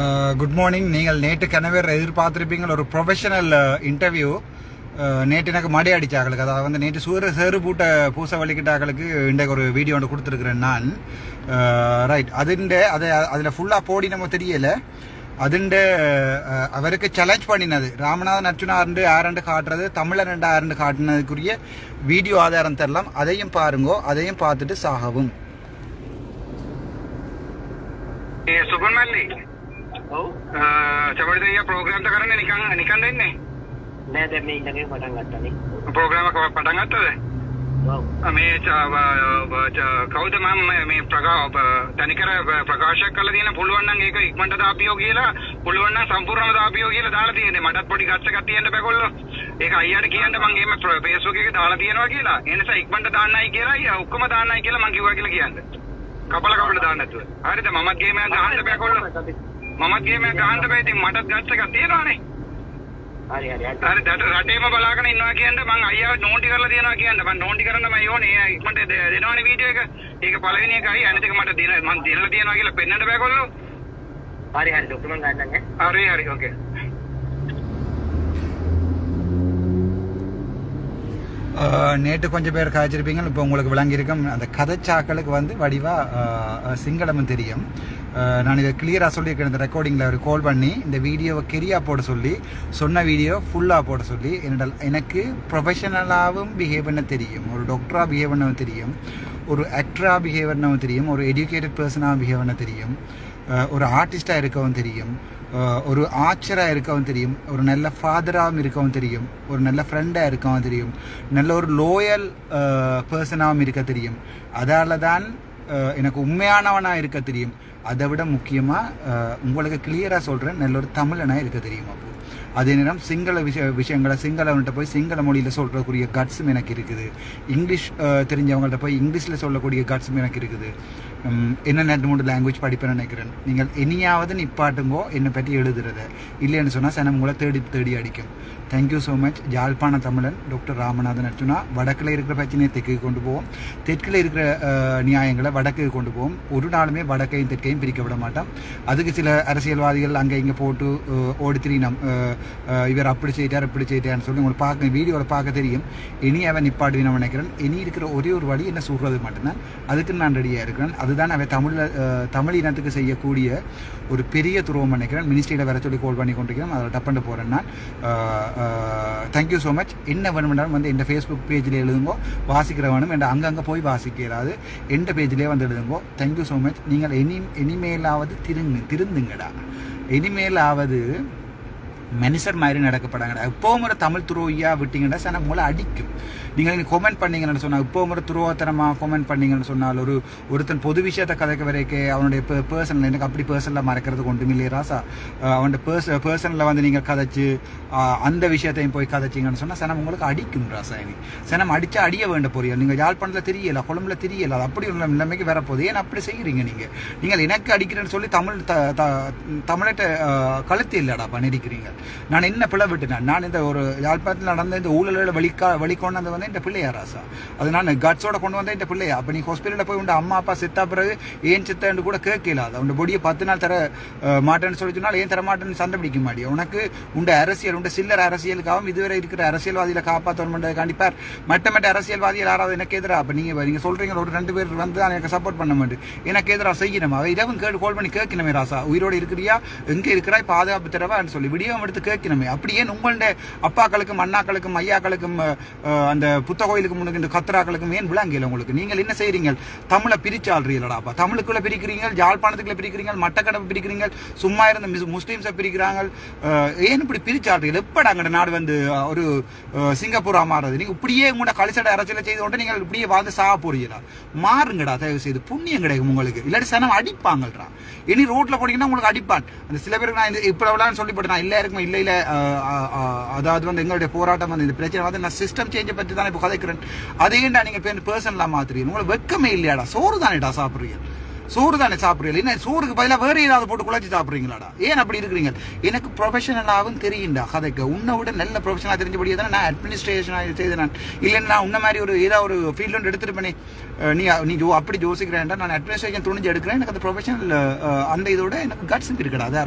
Uh, good morning நீங்கள் நேற்று கனவேர் எதிர்பார்த்துருப்பீங்கள் ஒரு ப்ரொஃபஷனல் இன்டர்வியூ uh, uh, நேற்று எனக்கு மடி அடிச்சாக்களுக்கு அதாவது வந்து நேற்று சூரிய சேறு பூட்ட பூச வலிக்கிட்டாக்களுக்கு இன்றைக்கு ஒரு வீடியோ ஒன்று கொடுத்துருக்குறேன் நான். ரைட் அதுண்ட அதை அதில் ஃபுல்லாக போடி நம்ம தெரியலை. அதுண்டு அவருக்கு சேலஞ்ச் பண்ணினது. ராமநாதன் அர்ச்சுனாருண்டு ஆரண்டு காட்டுறது? தமிழன் ரெண்டு ஆரண்டு காட்டினதுக்குரிய வீடியோ ஆதாரம் தரலாம். அதையும் பாருங்கோ அதையும் பார்த்துட்டு சாகவும். ඒ සුගන් මල්ලි ඔව් චපරිතය ප්‍රෝග්‍රම්ත කරන්න නිකන් නිකන් දෙන්නේ? නෑ දැන් මේ ඉඳගෙන පටන් ගත්තනේ ප්‍රෝග්‍රම පටන් ගත්තද? ඔව්. මේ කවුද මම මේ ප්‍රකා තනිකර ප්‍රකාශයක් කළ තියෙන පුළුවන් නම් ඒක ඉක්මනට දාපියෝ කියලා පුළුවන් නම් සම්පූර්ණව දාපියෝ කියලා දාලා තියෙන්නේ. මටත් පොඩි ගස්ස එකක් තියෙන්න බෑකොල්ලෝ ඒක අයියට කියන්න මං එහෙම Facebook එකේ දාලා තියෙනවා කියලා. ඒ නිසා ඉක්මනට දාන්නයි කියලා අයියා ඔක්කොම දාන්නයි කියලා මං කිව්වා කියලා කියන්න. කපල කපල දාන්න නැතුව? හරිද? මමත් ගේම ගහන්න බෑකොල්ලෝ මමත් ගේම එකක් ගහන්න බෑ ඉතින් මටත් ගස්ස එකක් තියෙනවානේ. හරි හරි. හරි රටේම බලාගෙන ඉන්නවා කියන්න මං අයියා නෝන්ටි කරලා තියනවා කියන්න. මං නෝන්ටි කරන්න මම යෝනේ ඉක්මනට දෙනවනේ වීඩියෝ එක. ඒක පළවෙනි එකයි. අනිත් එක මට දෙන මං දෙන්නලා තියනවා කියලා පෙන්වන්න බෑ කොල්ලෝ. හරි හරි. ඩොක්කමන්ට් ගන්නන් ඈ. හරි හරි. ඕකේ நேற்று கொஞ்சம் பேர் காய்ச்சிருப்பீங்க இப்போ உங்களுக்கு விளங்கியிருக்கும். அந்த கதைச்சாக்களுக்கு வந்து வடிவாக சிங்களமும் தெரியும். நான் இதை கிளியராக சொல்லியிருக்கேன் இந்த ரெக்கார்டிங்கில் அவர் கால் பண்ணி இந்த வீடியோவை கெரியாக போட சொல்லி சொன்ன வீடியோ ஃபுல்லாக போட சொல்லி என்னோட எனக்கு ப்ரொஃபஷனலாகவும் பிஹேவ் பண்ண தெரியும். ஒரு டாக்டராக பிஹேவ் பண்ணவும் தெரியும். ஒரு ஆக்டராக பிஹேவ் பண்ணவும் தெரியும் ஒரு எஜுகேட்டட் பர்சனாக பிஹேவ் பண்ண தெரியும் ஒரு ஆர்டிஸ்டாக இருக்கவும் தெரியும் ஒரு ஆச்சராக இருக்கவும் தெரியும் ஒரு நல்ல ஃபாதராகவும் இருக்கவும் தெரியும் ஒரு நல்ல ஃப்ரெண்டாக இருக்கவும் தெரியும் நல்ல ஒரு லோயல் பர்சனாகவும் இருக்க தெரியும். அதால தான் எனக்கு உண்மையானவனாக இருக்க தெரியும். அதை விட முக்கியமாக உங்களுக்கு கிளியராக சொல்கிறேன் நல்ல ஒரு தமிழனாக இருக்க தெரியும் அப்போ. அதே நேரம் சிங்கள விஷய விஷயங்களை சிங்களவன்கிட்ட போய் சிங்கள மொழியில் சொல்கிறக்கூடிய கட்ஸும் எனக்கு இருக்குது. இங்கிலீஷ் தெரிஞ்சவங்கள்ட்ட போய் இங்கிலீஷில் சொல்லக்கூடிய கட்ஸும் எனக்கு இருக்குது. என்ன ரெண்டு மூணு லாங்குவேஜ் படிப்பேன்னு நினைக்கிறேன் நீங்கள் இனியாவது நிப்பாட்டுங்கோ என்னை பற்றி எழுதுறது இல்லைன்னு சொன்னால் சனம் உங்களை தேடி தேடி அடிக்கும் தேங்க்யூ ஸோ மச் ஜாழ்ப்பாண தமிழன் டாக்டர் ராமநாதன் அர்ஜுனா வடக்கில் இருக்கிற பிரச்சனையை தெற்கு கொண்டு போவோம் தெற்கில் இருக்கிற நியாயங்களை வடக்கு கொண்டு போவோம் ஒரு நாளுமே வடக்கையும் தெற்கையும் பிரிக்க விட மாட்டோம் அதுக்கு சில அரசியல்வாதிகள் அங்கே இங்கே போட்டு ஓடி திரியினம் இவர் அப்படி செய்யிட்டார் இப்படி செய்யிட்டார்னு சொல்லி உங்களுக்கு பார்க்க வீடியோவில் பார்க்க தெரியும் இனி அவன் நிப்பாடுவி நான் நினைக்கிறேன் இனி இருக்கிற ஒரே ஒரு வழி என்ன சொல்கிறது மட்டும்தான் அதுக்கு நான் ரெடியாக இருக்கிறேன் அதுதான் அவன் தமிழில் தமிழ் இனத்துக்கு செய்யக்கூடிய ஒரு பெரிய துருவம் நினைக்கிறேன். மினிஸ்ட்ரியில் வர சொல்லி கால் பண்ணி கொண்டிருக்கிறேன் அதில் டப்பண்டு போகிறேன் நான். தேங்க்யூ ஸோ மச் என்ன வேணுமென்றாலும் வந்து எந்த ஃபேஸ்புக் பேஜில் எழுதுங்கோ வாசிக்கிற வேணும். அங்கங்கே போய் வாசிக்கிறாது எந்த பேஜ்லேயே வந்து எழுதுங்கோ. தேங்க்யூ ஸோ மச் நீங்கள் இனி இனிமேலாவது திருந்து திருந்துங்கடா. இனிமேலாவது மனுஷர் மாதிரி நடக்கப்படாங்கடா இப்போவும் ஒரு தமிழ் துரோகியா விட்டீங்கன்னா சார் உங்களை அடிக்கும். நீங்கள் கொமெண்ட் பண்ணீங்கன்னு சொன்னால் இப்போவும் ஒரு துரோகத்தனமாக கொமெண்ட் பண்ணீங்கன்னு சொன்னால் ஒரு ஒருத்தன் பொது விஷயத்தை கதைக்க வரைக்கும் அவனுடைய பர்சனல் எனக்கு அப்படி பர்சனலில் மறக்கிறது ஒன்றும் இல்லையே ராசா. அவனுடைய பர்ச பர்சனலில் வந்து நீங்கள் கதைச்சு அந்த விஷயத்தையும் போய் கதைச்சிங்கன்னு சொன்னால் சனம் உங்களுக்கு அடிக்கும் ராசா எனக்கு சனம் அடித்தா அடிய வேண்ட போறியா? நீங்கள் யாழ்ப்பாணத்தில் தெரியல குழம்புல தெரியல அது அப்படி உள்ள நிலைமைக்கு வரப்போகுது. ஏன் அப்படி செய்கிறீங்க நீங்கள் நீங்கள் எனக்கு அடிக்கிறேன்னு சொல்லி தமிழ் த த- தமிழ்கிட்ட கழுத்து இல்லைடா பண்ணிருக்கிறீங்க? நான் என்ன பிள்ளை விட்டுனேன் நான் இந்த ஒரு யாழ்ப்பாணத்தில் நடந்த இந்த ஊழலோட வலிக்கா வலிக்கொண்டு வந்து வந்து இந்த பிள்ளையா ராசா. அது நான் கட்ஸோட கொண்டு வந்தேன் இந்த பிள்ளையா. அப்போ நீ ஹாஸ்பிட்டலில் போய் உண்டு அம்மா அப்பா செத்தா பிறகு ஏன் செத்தன்னு கூட கேட்கல அது. உண்ட பொடியை பத்து நாள் தர மாட்டேன்னு சொல்லி சொன்னால் ஏன் தர மாட்டேன்னு சண்டை பிடிக்க மாட்டியா? உனக்கு உண்ட அரசியல் உண்ட சில்லற அரசியலுக்காகவும் இதுவரை இருக்கிற அரசியல்வாதிகளை காப்பாற்றணும் கண்டிப்பார் மட்ட மட்ட அரசியல்வாதிகள் யாராவது எனக்கு எதிராக அப்போ நீங்கள் நீங்கள் சொல்கிறீங்க ஒரு ரெண்டு பேர் வந்து தான் எனக்கு சப்போர்ட் பண்ண மாட்டேன். எனக்கு எதிராக செய்யணுமா? இரவும் கேட்டு கால் பண்ணி கேட்கணுமே ராசா. உயிரோடு இருக்கிறியா? எங்கே இருக்கிறாய் பாதுகாப்பு தரவான்னு சொல்லி. விடியம் எடுத்து கேட்கணுமே அப்படியே உங்களுடைய அப்பாக்களுக்கும் அண்ணாக்களுக்கும் ஐயாக்களுக்கும் அந்த புத்த கோயிலுக்கு முன்னுக்கு இந்த கத்ராக்களுக்கும் ஏன் விளங்கல உங்களுக்கு? நீங்கள் என்ன செய்றீங்க தமிழை பிரிச்சாள்றீங்களாப்பா தமிழுக்குள்ள பிரிக்கிறீங்க ஜாழ்ப்பாணத்துக்குள்ள பிரிக்கிறீங்க மட்டக்கடப்பு பிரிக்கிறீங்க சும்மா இருந்த மிஸ் முஸ்லீம்ஸை பிரிக்கிறாங்க ஏன் இப்படி பிரிச்சாள்றீங்க எப்படா அங்கே நாடு வந்து ஒரு சிங்கப்பூரா மாறுறது நீங்க இப்படியே உங்களோட கலிசடை அரசியலை செய்து கொண்டு நீங்கள் இப்படியே வாழ்ந்து சாக போறீங்களா மாறுங்கடா தயவு செய்து புண்ணியம் கிடைக்கும் உங்களுக்கு. இல்லாட்டி சனம் அடிப்பாங்கள்டா இனி ரோட்ல போனீங்கன்னா உங்களுக்கு அடிப்பான். அந்த சில பேருக்கு நான் இந்த இப்ப எவ்வளவு சொல்லிப்பட்டேன் நான் இல்ல இருக்கும் இல்லை இல்லை அதாவது வந்து எங்களுடைய போராட்டம் வந்து இந்த பிரச்சனை வந்து நான் சிஸ்டம் சேஞ்சை பற்றி தான் இப்போ கதைக்கிறேன் அதையேண்டா பேர் பர்சனலாக மாத்துறீங்க உங்களுக்கு வெக்கமே இல்லையாடா சோறு தானேடா சாப்பிட்றீங்க சோறு தானே சாப்பிட்றீங்க என்ன சோறுக்கு பதிலாக வேறு ஏதாவது போட்டு குழச்சி சாப்பிட்றீங்களாடா ஏன் அப்படி இருக்கிறீங்க எனக்கு ப்ரொஃபஷனலாகவும் தெரியும்டா கதைக்கு உன்னை விட நல்ல ப்ரொஃபஷனாக தெரிஞ்சபடியே தானே நான் அட்மினிஸ்ட்ரேஷனாக செய்து நான் இல்லைன்னா நான் உன்ன மாதிரி ஒரு ஏதாவது ஒரு ஃபீல்டு ஒன்று எடுத்துட்டு பண்ணி நீ நீ ஜோ அப்படி யோசிக்கிறேன்டா நான் அட்மினிஸ்ட்ரேஷன் துணிஞ்சு எடுக்கிறேன் எனக்கு அந்த ப்ரொஃபஷனல் அந்த இதோட எனக்கு கட்ஸ் இருக்குடா அதான்